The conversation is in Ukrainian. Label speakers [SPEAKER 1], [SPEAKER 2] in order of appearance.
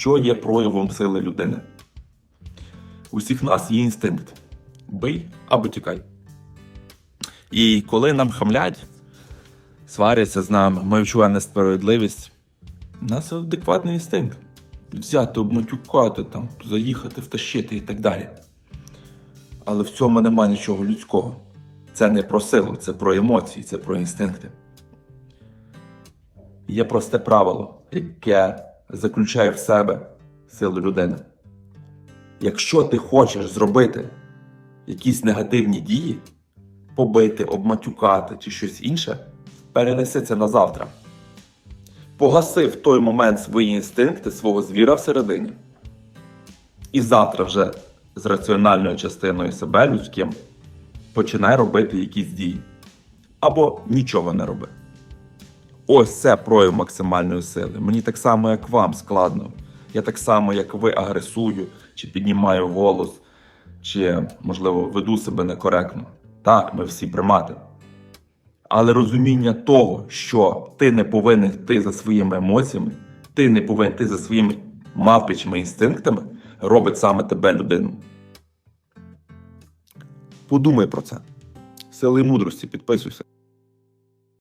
[SPEAKER 1] що є проявом сили людини. У всіх нас є інстинкт: бий або тікай. І коли нам хамлять, сваряться з нами, ми відчуваємо несправедливість, у нас адекватний інстинкт. Взяти, обматюкати, там, заїхати, втащити і так далі. Але в цьому немає нічого людського. Це не про силу, це про емоції, це про інстинкти. Є просте правило, яке заключає в себе силу людини. Якщо ти хочеш зробити якісь негативні дії, побити, обматюкати чи щось інше, перенеси це на завтра. Погаси в той момент свої інстинкти, свого звіра всередині. І завтра вже з раціональною частиною себе людським починай робити якісь дії. Або нічого не роби. Ось це прояв максимальної сили. Мені так само, як вам, складно. Я так само, як ви, агресую, чи піднімаю голос, чи, можливо, веду себе некоректно. Так, ми всі примати. Але розуміння того, що ти не повинен йти за своїми емоціями, ти не повинен йти за своїми мавпичими інстинктами, робить саме тебе людину. Подумай про це. Сили і мудрості, підписуйся.